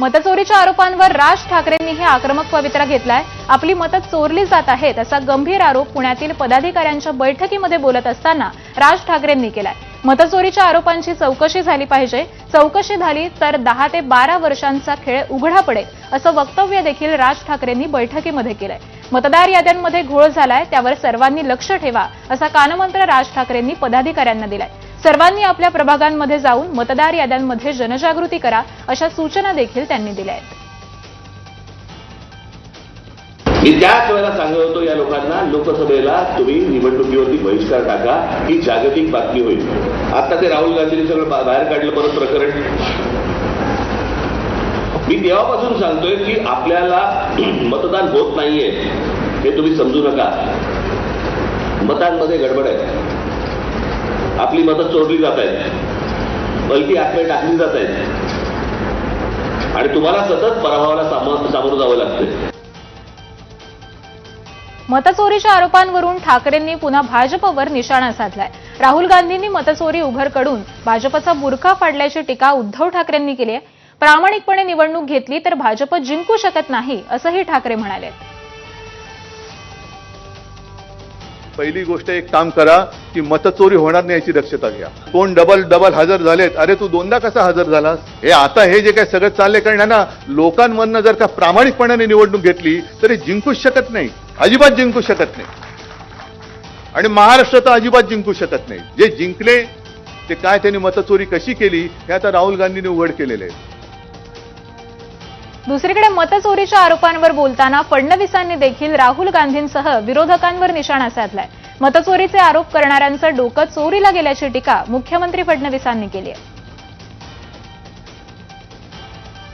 मतचोरीच्या आरोपांवर राज ठाकरेंनीही आक्रमक पवित्रा घेतलाय. आपली मतं चोरली जात आहेत असा गंभीर आरोप पुण्यातील पदाधिकाऱ्यांच्या बैठकीमध्ये बोलत असताना राज ठाकरेंनी केलाय. मतचोरीच्या आरोपांची चौकशी झाली पाहिजे. चौकशी झाली तर दहा ते बारा वर्षांचा खेळ उघडा पडेल असं वक्तव्य देखील राज ठाकरेंनी बैठकीमध्ये केलंय. मतदार याद्यांमध्ये घोळ झालाय त्यावर सर्वांनी लक्ष ठेवा असा कानमंत्र राज ठाकरेंनी पदाधिकाऱ्यांना दिलाय. सर्वांनी आपल्या प्रभागांमध्ये जाऊन मतदार याद्यांमध्ये जनजागृती करा अशा सूचना देखील त्यांनी दिल्या आहेत. मी त्याच वेळेला सांगत होतो या लोकांना लोकसभेला तुम्ही निवडणुकीवरती बहिष्कार टाका ही जागतिक बातमी होईल. आता ते राहुल गांधीने सगळं बाहेर काढलं परत प्रकरण. मी तेव्हापासून सांगतोय की आपल्याला मतदान होत नाहीये हे तुम्ही समजू नका. मतांमध्ये गडबड आहे. आपली मतं चोरली जात आहेत बलकी आत्मे टाकली जात आहेत. आणि तुम्हाला सतत पराभवाला सामोरं जावं लागतं मतचोरीच्या आरोपांवरून ठाकरेंनी पुन्हा भाजपवर निशाणा साधलाय. राहुल गांधींनी मतचोरी उघडकडून भाजपचा बुरखा फाडल्याची टीका उद्धव ठाकरेंनी केली आहे. प्रामाणिकपणे निवडणूक घेतली तर भाजप जिंकू शकत नाही असंही ठाकरे म्हणाले. पहिली गोष्ट एक काम करा की मतचोरी होणार नाही याची दक्षता घ्या. कोण डबल डबल हजर झालेत अरे तू दोनदा कसा हजर झालास? हे आता हे जे काय सगळं चाललंय कारण ना लोकांमधनं जर का प्रामाणिकपणाने निवडणूक घेतली तरी जिंकूच शकत नाही. अजिबात जिंकू शकत नाही. आणि महाराष्ट्र तर अजिबात जिंकू शकत नाही. जे जिंकले ते काय त्यांनी मतचोरी कशी केली हे आता राहुल गांधींनी उघड केलेले आहे. दुसरीकडे मतचोरीच्या आरोपांवर बोलताना फडणवीसांनी देखील राहुल गांधींसह विरोधकांवर निशाणा साधलाय. मतचोरीचे आरोप करणाऱ्यांचं डोकं चोरीला गेल्याची टीका मुख्यमंत्री फडणवीसांनी केली आहे.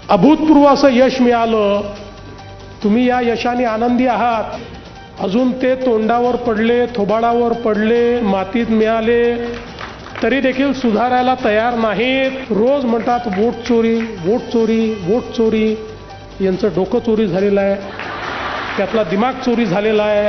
अभूतपूर्व असं यश मिळालं. तुम्ही या यशाने आनंदी आहात. अजून ते तोंडावर पडले थोबाडावर पडले मातीत मिळाले तरी देखील सुधारायला तयार नाहीत. रोज म्हणतात वोट चोरी वोट चोरी वोट चोरी. यांचं डोकं चोरी झालेलं आहे. त्यातला दिमाग चोरी झालेला आहे.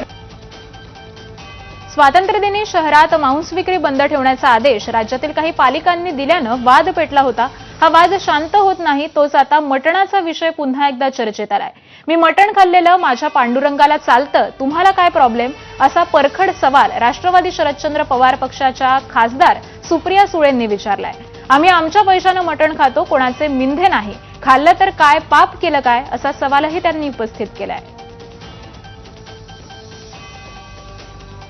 स्वातंत्र्यदिनी शहरात मांस विक्री बंद ठेवण्याचा आदेश राज्यातील काही पालिकांनी दिल्यानं वाद पेटला होता. हा वाद शांत होत नाही तोच आता मटणाचा विषय पुन्हा एकदा चर्चेत आलाय. मी मटण खाल्लेलं माझ्या पांडुरंगाला चालतं तुम्हाला काय प्रॉब्लेम असा परखड सवाल राष्ट्रवादी शरदचंद्र पवार पक्षाच्या खासदार सुप्रिया सुळेंनी विचारलाय. आम्ही आमच्या पैशानं मटण खातो कोणाचे मिंधे नाही. खाल्लं तर काय पाप केलं काय असा सवालही त्यांनी उपस्थित केलाय.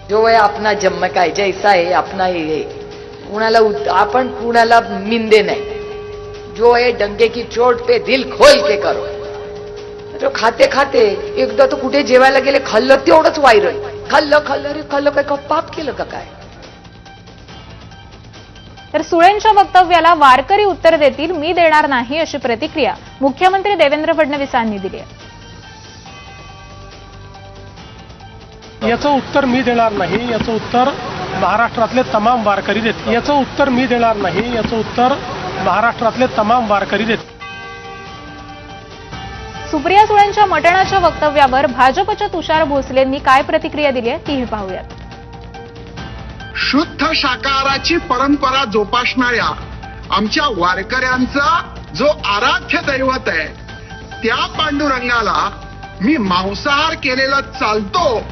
जो आहे आपला जन्म काय जैसा आहे आपला हे कुणाला आपण कुणाला मिंदे नाही. जो आहे डंगे की चोट पे दिल खोल के करो. जो खाते खाते एकदा तो कुठे जेवायला गेले खाल्लं तेवढंच वायरल. खाल्लं खाल्लं रे खाल्लं काय का पाप केलं का काय? तर सुळेंच्या वक्तव्याला वारकरी उत्तर देतील मी देणार नाही अशी प्रतिक्रिया मुख्यमंत्री देवेंद्र फडणवीसांनी दिली आहे. याचं उत्तर मी देणार नाही याचं उत्तर महाराष्ट्रातले तमाम वारकरी देतील. याचं उत्तर मी देणार नाही याचं उत्तर महाराष्ट्रातले तमाम वारकरी देतील. सुप्रिया सुळेंच्या मटणाच्या वक्तव्यावर भाजपच्या तुषार भोसलेंनी काय प्रतिक्रिया दिली आहे तीही पाहूयात. शुद्ध शाकाहाराची परंपरा जोपासणाऱ्या आमच्या वारकऱ्यांचा जो आराध्य दैवत आहे त्या पांडुरंगाला मी मांसाहार केलेला चालतो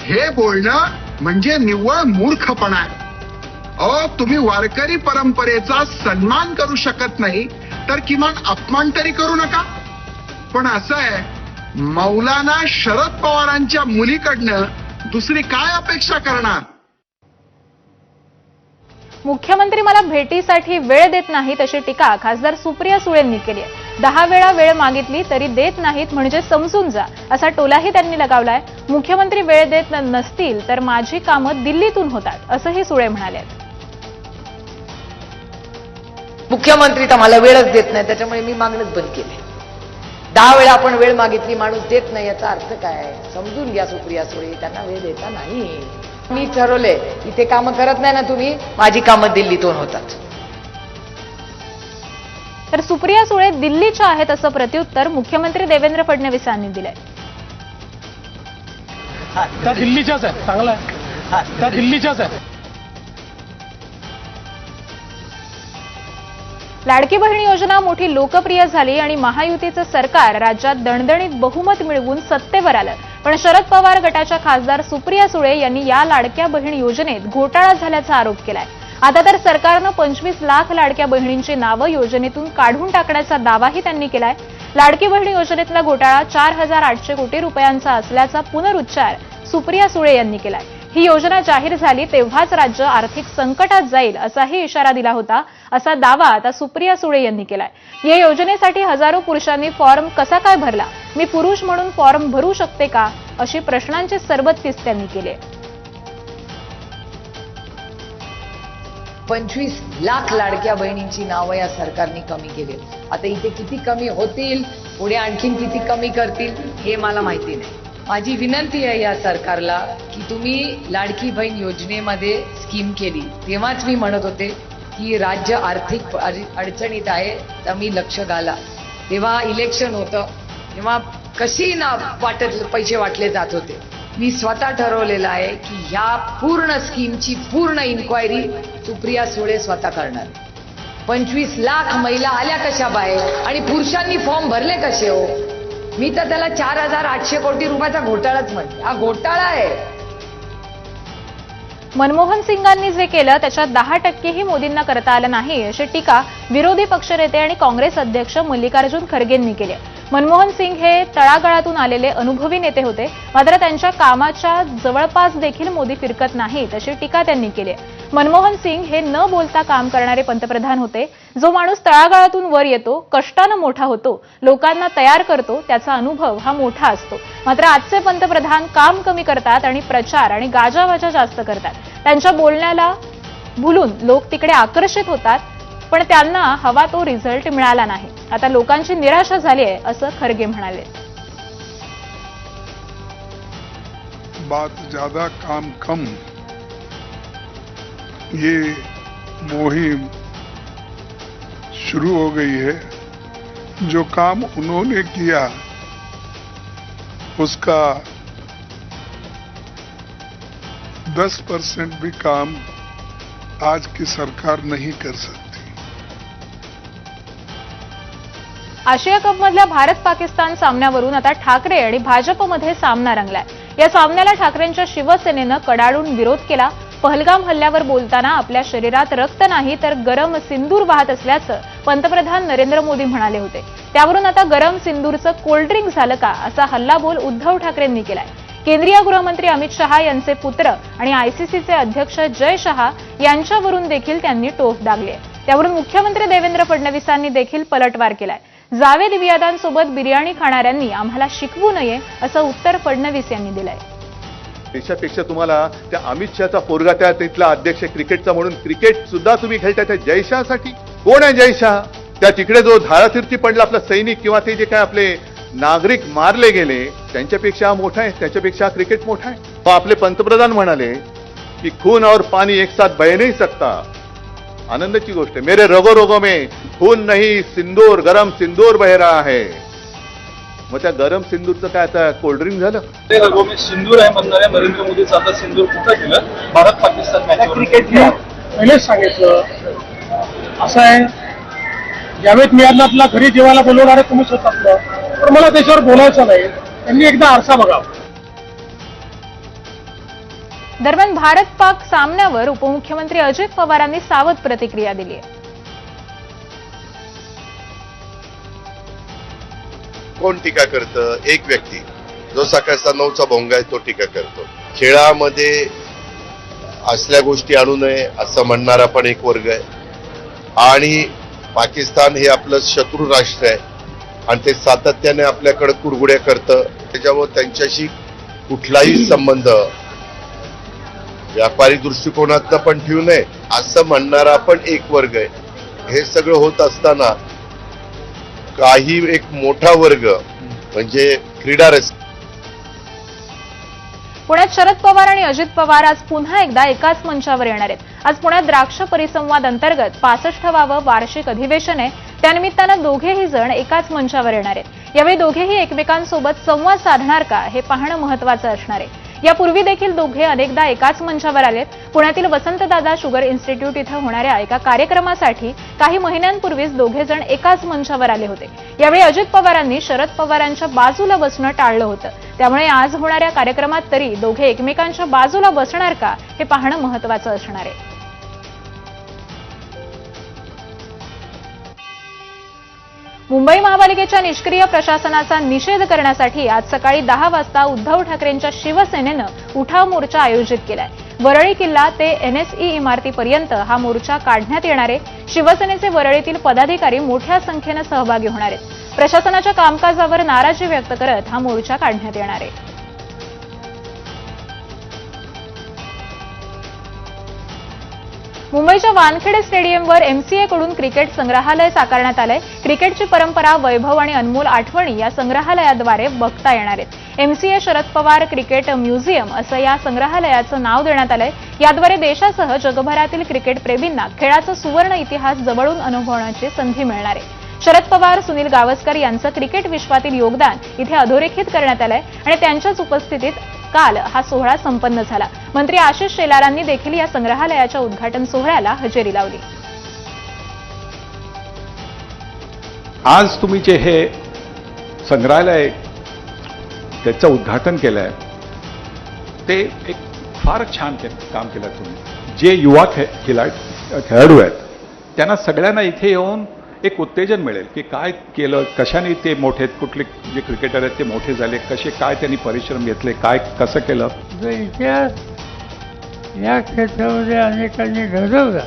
हे बोलणं म्हणजे निव्वळ मूर्खपणा आहे. अ तुम्ही वारकरी परंपरेचा सन्मान करू शकत नाही तर किमान अपमान तरी करू नका. पण असं आहे मौलाना शरद पवारांच्या मुलीकडनं दुसरी काय अपेक्षा करणार? मुख्यमंत्री मला भेटीसाठी वेळ देत नाहीत अशी टीका खासदार सुप्रिया सुळेंनी केली आहे. दहा वेळा वेळ मागितली तरी देत नाहीत म्हणजे समजून जा असा टोलाही त्यांनी लगावलाय. मुख्यमंत्री वेळ देत नसतील तर माझी कामं दिल्लीतून होतात असंही सुळे म्हणाले. मुख्यमंत्री तर मला वेळच देत नाही त्याच्यामुळे मी मागणंच बंद केले. दहा वेळा आपण वेळ मागितली माणूस देत नाही याचा अर्थ काय? समजून घ्या सुप्रिया सुळे त्यांना वेळ देता नाही. मी ठरवले इथे कामं करत नाही ना तुम्ही माझी कामं दिल्लीतून होतात. तर सुप्रिया सुळे दिल्लीच्या आहेत असं प्रत्युत्तर मुख्यमंत्री देवेंद्र फडणवीसांनी दिलंय. त्या दिल्लीच्याच आहेत चांगला आहे. त्या दिल्लीच्याच आहेत. लाडकी बहीण योजना मोठी लोकप्रिय झाली आणि महायुतीचं सरकार राज्यात दणदणीत बहुमत मिळवून सत्तेवर आलं. पण शरद पवार गटाच्या खासदार सुप्रिया सुळे यांनी या लाडक्या बहीण योजनेत घोटाळा झाल्याचा आरोप केलाय. आता तर सरकारनं पंचवीस लाख लाडक्या बहिणींची नावं योजनेतून काढून टाकण्याचा दावाही त्यांनी केलाय. लाडकी बहीण योजनेतला घोटाळा चार हजार आठशे कोटी रुपयांचा असल्याचा पुनरुच्चार सुप्रिया सुळे यांनी केलाय. ही योजना जाहीर झाली तेव्हाच राज्य आर्थिक संकटात जाईल असाही इशारा दिला होता असा दावा आता सुप्रिया सुळे यांनी केलाय. या योजनेसाठी हजारो पुरुषांनी फॉर्म कसा काय भरला? मी पुरुष म्हणून फॉर्म भरू शकते का? अशी प्रश्नांचे सरबत्तीस त्यांनी केले. पंचवीस लाख लाडक्या बहिणींची नावं या सरकारने कमी केली. आता इथे किती कमी होतील? पुढे आणखीन किती कमी करतील? हे मला माहिती नाही. माझी विनंती आहे या सरकारला की तुम्ही लाडकी बहीण योजनेमध्ये स्कीम केली. तेव्हाच मी म्हणत होते की राज्य आर्थिक अडचणीत आहे तर मी लक्ष घाला. तेव्हा इलेक्शन होतं तेव्हा कशी ना वाटत पैसे वाटले जात होते. मी स्वतः ठरवलेलं आहे की ह्या पूर्ण स्कीमची पूर्ण इन्क्वायरी सुप्रिया सुळे स्वतः करणार. पंचवीस लाख महिला आल्या कशा बाहेर? आणि पुरुषांनी फॉर्म भरले कसे हो? मी तर त्याला चार हजार आठशे कोटी रुपयाचा घोटाळाच म्हणते हा घोटाळा आहे. मनमोहन सिंगांनी जे केलं त्याच्यात दहा टक्केही मोदींना करता आलं नाही अशी टीका विरोधी पक्षनेते आणि काँग्रेस अध्यक्ष मल्लिकार्जुन खरगेंनी केली मनमोहन सिंग हे तळागाळातून आलेले अनुभवी नेते होते मात्र त्यांच्या कामाच्या जवळपास देखील मोदी फिरकत नाहीत अशी टीका त्यांनी केली आहे. मनमोहन सिंग हे न बोलता काम करणारे पंतप्रधान होते. जो माणूस तळागाळातून वर येतो कष्टानं मोठा होतो लोकांना तयार करतो त्याचा अनुभव हा मोठा असतो. मात्र आजचे पंतप्रधान काम कमी करतात आणि प्रचार आणि गाजावाजा जास्त करतात. त्यांच्या बोलण्याला भुलून लोक तिकडे आकर्षित होतात पण त्यांना हवा तो रिझल्ट मिळाला नाही. आता लोकांची निराशा झाली आहे असं खरगे म्हणाले. बात ज्यादा काम कम ये मुहिम शुरू हो गई है। जो काम उन्होंने किया उसका 10 परसेंट भी काम आज की सरकार नहीं कर सकती। आशिया कप मधल्या भारत पाकिस्तान सामन्यावरून आता ठाकरे आणि भाजपमध्ये सामना रंगलाय. या सामन्याला ठाकरेंच्या शिवसेनेनं कडाडून विरोध केला. पहलगाम हल्ल्यावर बोलताना आपल्या शरीरात रक्त नाही तर गरम सिंदूर वाहत असल्याचं पंतप्रधान नरेंद्र मोदी म्हणाले होते. त्यावरून आता गरम सिंदूरचं कोल्ड्रिंक झालं का असा हल्लाबोल उद्धव ठाकरेंनी केलाय. केंद्रीय गृहमंत्री अमित शहा यांचे पुत्र आणि आयसीसीचे अध्यक्ष जय शहा यांच्यावरून देखील त्यांनी टोफ दागली त्यावरून मुख्यमंत्री देवेंद्र फडणवीसांनी देखील पलटवार केलाय. जावेद वियादांसोबत बिर्याणी खाणाऱ्यांनी आम्हाला शिकवू नये असं उत्तर फडणवीस यांनी दिलंय. देशापेक्षा तुम्हाला त्या अमित शहाचा पोरगा त्या तिथला अध्यक्ष क्रिकेटचा म्हणून क्रिकेट सुद्धा तुम्ही खेळताय त्या जयशहासाठी कोण आहे जयशाह त्या तिकडे जो धारातीर्थी पडला आपला सैनिक किंवा ते जे काय आपले नागरिक मारले गेले त्यांच्यापेक्षा मोठा आहे त्याच्यापेक्षा क्रिकेट मोठा आहे. आपले पंतप्रधान म्हणाले की खून और पाणी एक साथ बह सकता. आनंदाची गोष्ट आहे. मेरे रगो रोगो में खून नहीं सिंदूर गरम सिंदूर बह रहा है. मग त्या गरम सिंदूरचं काय आता कोल्ड्रिंक झालं? ते में सिंदूर आहे म्हणणाऱ्या नरेंद्र मोदीचं आता सिंदूर कुठं गेलं? भारत पाकिस्तान मॅच क्रिकेटला पहिलेच सांगितलं. असं आहे. जावेद मियादनाथला घरी जेवायला बोलवणारे तुम्हीच होतात तर मला त्याच्यावर बोलायचं नाही. त्यांनी एकदा आरसा बघावा. दरम्यान भारत पाक सामन्यावर उपमुख्यमंत्री अजित पवारांनी सावध प्रतिक्रिया दिली आहे. कोण टीका करतं? एक व्यक्ती. जो सकाळचा नऊचा भोंगा आहे तो टीका करतो. खेळामध्ये असल्या गोष्टी आणू नये असं म्हणणारा पण एक वर्ग आहे. आणि पाकिस्तान हे आपलं शत्रू राष्ट्र आहे. आणि ते सातत्याने आपल्याकडे कुरगुड्या करतं. त्याच्यामुळे त्यांच्याशी कुठलाही संबंध व्यापारी दृष्टिकोनातनं पण ठेवू नये असं म्हणणारा पण एक वर्ग आहे. हे सगळं होत असताना काही एक मोठा वर्ग म्हणजे क्रीडा रस पुण्यात शरद पवार आणि अजित पवार आज पुन्हा एकदा एकाच मंचावर येणार आहेत. आज पुण्यात द्राक्ष परिसंवाद अंतर्गत पासष्टवावं वार्षिक अधिवेशन आहे त्यानिमित्तानं दोघेही जण एकाच मंचावर येणार आहेत. यावेळी दोघेही एकमेकांसोबत संवाद साधणार का हे पाहणं महत्वाचं असणार आहे. यापूर्वी देखील दोघे अनेकदा एकाच मंचावर आलेत. पुण्यातील वसंतदादा शुगर इन्स्टिट्यूट इथं होणाऱ्या एका कार्यक्रमासाठी काही महिन्यांपूर्वीच दोघे जण एकाच मंचावर आले होते. यावेळी अजित पवारांनी शरद पवारांच्या बाजूला बसणं टाळलं होतं. त्यामुळे आज होणाऱ्या कार्यक्रमात तरी दोघे एकमेकांच्या बाजूला बसणार का हे पाहणं महत्वाचं असणार आहे. मुंबई महापालिकेच्या निष्क्रिय प्रशासनाचा निषेध करण्यासाठी आज सकाळी दहा वाजता उद्धव ठाकरेंच्या शिवसेनेनं उठाव मोर्चा आयोजित केलाय. वरळी किल्ला ते एनएसई इमारतीपर्यंत हा मोर्चा काढण्यात येणार आहे. शिवसेनेचे वरळीतील पदाधिकारी मोठ्या संख्येनं सहभागी होणार आहेत. प्रशासनाच्या कामकाजावर नाराजी व्यक्त करत हा मोर्चा काढण्यात येणार आहे. मुंबईच्या वानखेडे स्टेडियमवर एमसीए कडून क्रिकेट संग्रहालय साकारण्यात आलंय. क्रिकेटची परंपरा वैभव आणि अनमोल आठवणी या संग्रहालयाद्वारे बघता येणार आहेत. MCA Sharad Pawar cricket museum असं या संग्रहालयाचं नाव देण्यात आलंय. याद्वारे देशासह जगभरातील क्रिकेट प्रेमींना खेळाचा सुवर्ण इतिहास जवळून अनुभवण्याची संधी मिळणार आहे. शरद पवार सुनील गावस्कर यांचं क्रिकेट विश्वातील योगदान इथे अधोरेखित करण्यात आलंय आणि त्यांच्याच उपस्थितीत काल हा सोहळा संपन्न झाला. मंत्री आशिष शेलारांनी देखील या संग्रहालयाच्या उद्घाटन सोहळ्याला हजेरी लावली. आज तुम्ही जे हे संग्रहालय त्याचं उद्घाटन केलं आहे ते एक फार छान के काम केलं तुम्ही. जे युवा खे खिला खेळाडू आहेत त्यांना सगळ्यांना इथे येऊन एक उत्तेजन मिळेल की काय केलं कशाने ते मोठे कुठले जे क्रिकेटर आहेत ते मोठे झाले कसे काय त्यांनी परिश्रम घेतले काय कसं केलं? इतिहास या क्षेत्रामध्ये अनेकांनी घडवला.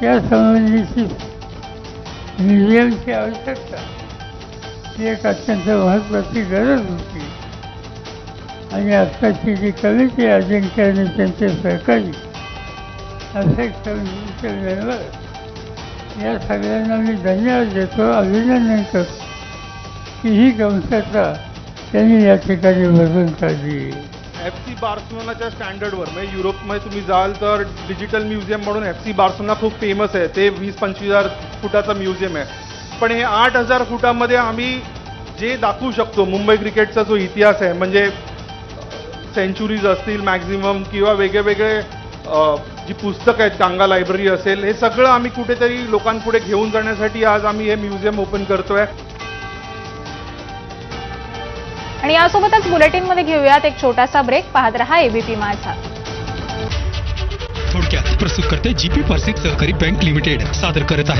त्या संबंधीची म्युझियमची आवश्यकता. ही एक अत्यंत महत्त्वाची गरज होती. आणि आत्ताची जी कमिटी अजिंक्य आणि त्यांचे सहकारी असे कमिटीचे मेंबर या सगळ्यांना मी धन्यवाद देतो अभिनंदन करतो. की ही संस्थेचा त्यांनी या ठिकाणी भरून काढली. एफ सी बार्सलोनाच्या स्टँडर्डवर म्हणजे युरोपमध्ये तुम्ही जाल तर डिजिटल म्युझियम म्हणून एफ सी बार्सलोना खूप फेमस आहे. ते वीस पंचवीस हजार फुटाचं म्युझियम आहे. पण हे आठ हजार फुटामध्ये आम्ही जे दाखवू शकतो मुंबई क्रिकेटचा जो इतिहास आहे म्हणजे सेंचुरीज असतील मॅक्झिमम किंवा वेगळे वेगळे जी पुस्तकं आहेत कांगा लायब्ररी असेल हे सगळं आम्ही कुठेतरी लोकांपुढे घेऊन जाण्यासाठी आज आम्ही हे म्युझियम ओपन करतोय. आणि यासोबतच बुलेटिनमध्ये घेऊयात एक छोटासा ब्रेक पाहत रहा एबीपी माझा. थोडक्यात प्रस्तुत करते जीपी पार्सिक सहकारी बँक लिमिटेड सादर करत आहे